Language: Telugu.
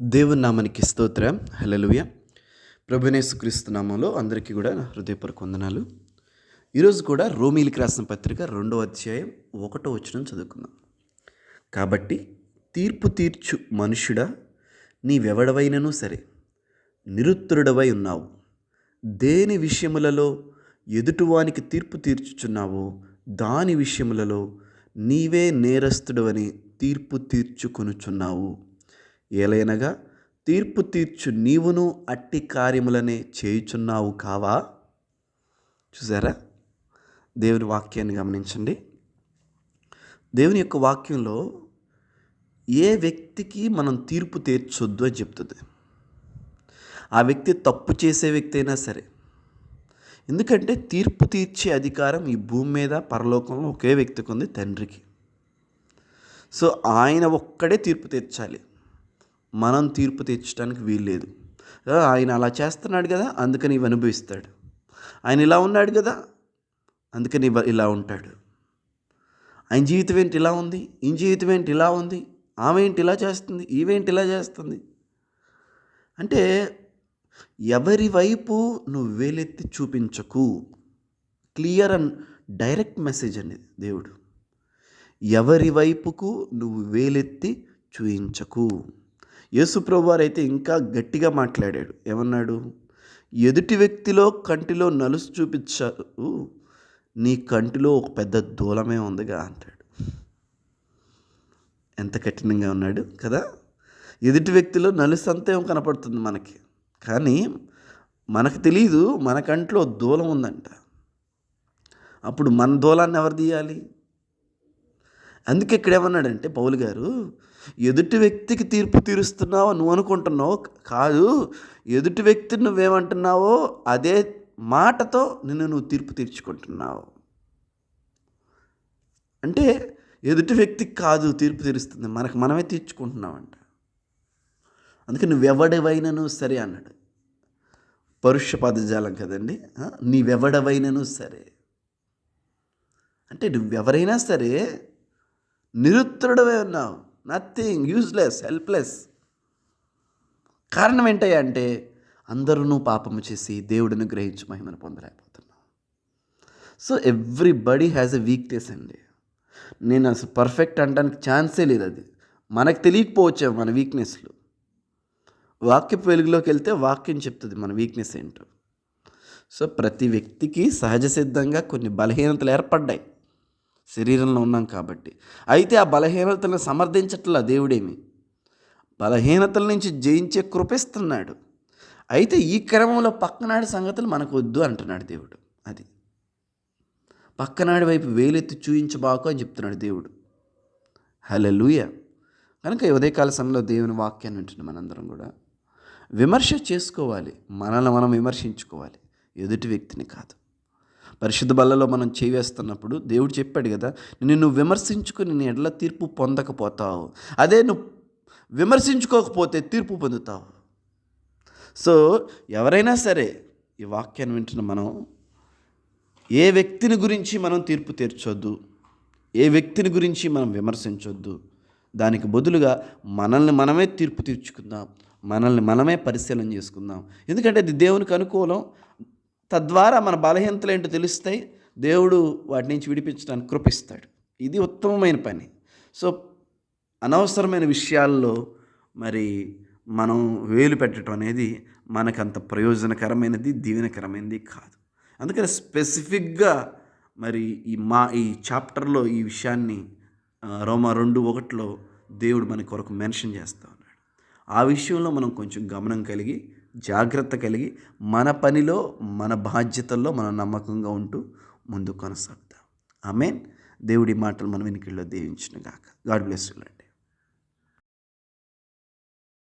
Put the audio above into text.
దేవుని నామానికి స్తోత్రం. హలలుయ ప్రభునేసుక్రీస్తు నామంలో అందరికీ కూడా హృదయపూర్వక వందనాలు. ఈరోజు కూడా రోమిలికి రాసిన పత్రిక రెండో అధ్యాయం ఒకటో వచ్చిన చదువుకుందాం. కాబట్టి తీర్పు తీర్చు మనుషుడా నీవెవడవైనను సరే నిరుత్తరుడవై ఉన్నావు. దేని విషయములలో ఎదుటివానికి తీర్పు తీర్చుచున్నావో దాని విషయములలో నీవే నేరస్తుడవని తీర్పు తీర్చుకొనుచున్నావు. ఏలైనగా తీర్పు తీర్చు నీవును అట్టి కార్యములనే చేయుచున్నావు కావా? చూసారా? దేవుని వాక్యాన్ని గమనించండి. దేవుని యొక్క వాక్యంలో ఏ వ్యక్తికి మనం తీర్పు తీర్చొద్దు అని చెప్తుంది. ఆ వ్యక్తి తప్పు చేసే వ్యక్తి అయినా సరే. ఎందుకంటే తీర్పు తీర్చే అధికారం ఈ భూమి మీద పరలోకంలో ఒకే వ్యక్తికి ఉంది తండ్రికి. సో ఆయన ఒక్కడే తీర్పు తీర్చాలి. మనం తీర్పు తీర్చడానికి వీల్లేదు. ఆయన అలా చేస్తున్నాడు కదా అందుకని ఇవి అనుభవిస్తాడు. ఆయన ఇలా ఉన్నాడు కదా అందుకని ఇలా ఉంటాడు. ఆయన జీవితం ఏంటి ఇలా ఉంది? ఈ జీవితం ఏంటి ఇలా ఉంది? ఆమె ఏంటి ఇలా చేస్తుంది? ఈవేంటి ఇలా చేస్తుంది? అంటే ఎవరి వైపు నువ్వు వేలెత్తి చూపించకు. క్లియర్ అండ్ డైరెక్ట్ మెసేజ్ అండి దేవుడు. ఎవరి వైపుకు నువ్వు వేలెత్తి చూయించకు. యేసుప్రభు వారు అయితే ఇంకా గట్టిగా మాట్లాడాడు. ఏమన్నాడు? ఎదుటి వ్యక్తిలో కంటిలో నలుసు చూపించావు నీ కంటిలో ఒక పెద్ద దూలమే ఉందిగా అంటాడు. ఎంత కఠినంగా ఉన్నాడు కదా? ఎదుటి వ్యక్తిలో నలుసు అంతే కనపడుతుంది మనకి. కానీ మనకు తెలియదు మన కంట్లో దూలం ఉందంట. అప్పుడు మన దూలాన్ని ఎవరు తీయాలి? అందుకే ఇక్కడ ఏమన్నాడంటే పౌలు గారు ఎదుటి వ్యక్తికి తీర్పు తీరుస్తున్నావు నువ్వు అనుకుంటున్నావు కాదు ఎదుటి వ్యక్తిని నువ్వేమంటున్నావో అదే మాటతో నిన్ను నువ్వు తీర్పు తీర్చుకుంటున్నావు. అంటే ఎదుటి వ్యక్తికి కాదు తీర్పు తీరుస్తుంది మనకు మనమే తీర్చుకుంటున్నామంట. అందుకే నువ్వెవడవైనను సరే అన్నాడు. పరుష పదజాలం కదండి నీవెవడవైనను సరే. అంటే నువ్వెవరైనా సరే నిరుత్తరుడవే ఉన్నావు. నథింగ్ యూజ్లెస్ హెల్ప్లెస్ కారణం ఏంటయ్యా అంటే అందరూ పాపము చేసి దేవుడిని గ్రహించి మహిమను పొందలేకపోతున్నాం so everybody has a weakness అండి. నేను అసలు పర్ఫెక్ట్ అనడానికి ఛాన్సే లేదు అది. మనకు తెలియకపోవచ్చు మన వీక్నెస్లు వాక్యపు వెలుగులోకి వెళ్తే వాక్యం చెప్తుంది మన వీక్నెస్ ఏంటో. సో ప్రతి వ్యక్తికి సహజ సిద్ధంగా కొన్ని బలహీనతలు ఏర్పడ్డాయి. శరీరంలో ఉన్నాం కాబట్టి. అయితే ఆ బలహీనతలను సమర్థించట్లా దేవుడేమి? బలహీనతల నుంచి జయించే కృపిస్తున్నాడు. అయితే ఈ క్రమంలో పక్కనాడి సంగతులు మనకు వద్దు అంటున్నాడు దేవుడు. అది పక్కనాడి వైపు వేలెత్తి చూయించబాకు అని చెప్తున్నాడు దేవుడు. హలెలూయ కనుక ఉదయకాల సమయంలో దేవుని వాక్యాన్ని వింటున్నాం మనందరం కూడా. విమర్శ చేసుకోవాలి. మనల్ని మనం విమర్శించుకోవాలి. ఎదుటి వ్యక్తిని కాదు. పరిశుద్ధ బల్లలో మనం చేవేస్తున్నప్పుడు దేవుడు చెప్పాడు కదా నిన్ను నువ్వు విమర్శించుకుని నీ ఎడ్ల తీర్పు పొందకపోతావు. అదే నువ్వు విమర్శించుకోకపోతే తీర్పు పొందుతావు. సో ఎవరైనా సరే ఈ వాక్యాన్ని వింటున్న మనం ఏ వ్యక్తిని గురించి మనం తీర్పు తీర్చొద్దు ఏ వ్యక్తిని గురించి మనం విమర్శించొద్దు దానికి బదులుగా మనల్ని మనమే తీర్పు తీర్చుకుందాం మనల్ని మనమే పరిశీలన చేసుకుందాం. ఎందుకంటే అది దేవునికి అనుకూలం తద్వారా మన బలహీనతలు ఏంటో తెలుస్తాయి దేవుడు వాటి నుంచి విడిపించడానికి కృపిస్తాడు. ఇది ఉత్తమమైన పని. సో అనవసరమైన విషయాల్లో మరి మనం వేలు పెట్టడం అనేది మనకంత ప్రయోజనకరమైనది దీవెనకరమైనది కాదు. అందుకని స్పెసిఫిక్గా మరి ఈ మా ఈ చాప్టర్లో ఈ విషయాన్ని రోమా రెండు ఒకటిలో దేవుడు మన కొరకు మెన్షన్ చేస్తూ ఉన్నాడు. ఆ విషయంలో మనం కొంచెం గమనం కలిగి జాగ్రత్త కలిగి మన పనిలో మన బాధ్యతల్లో మనం నమ్మకంగా ఉంటూ ముందు కొనసాగుతాం. ఆమెన్. దేవుడి మాటలు మనం వెనుకల్లో దీవించిన గాక గాడ్ బ్లెస్ అండి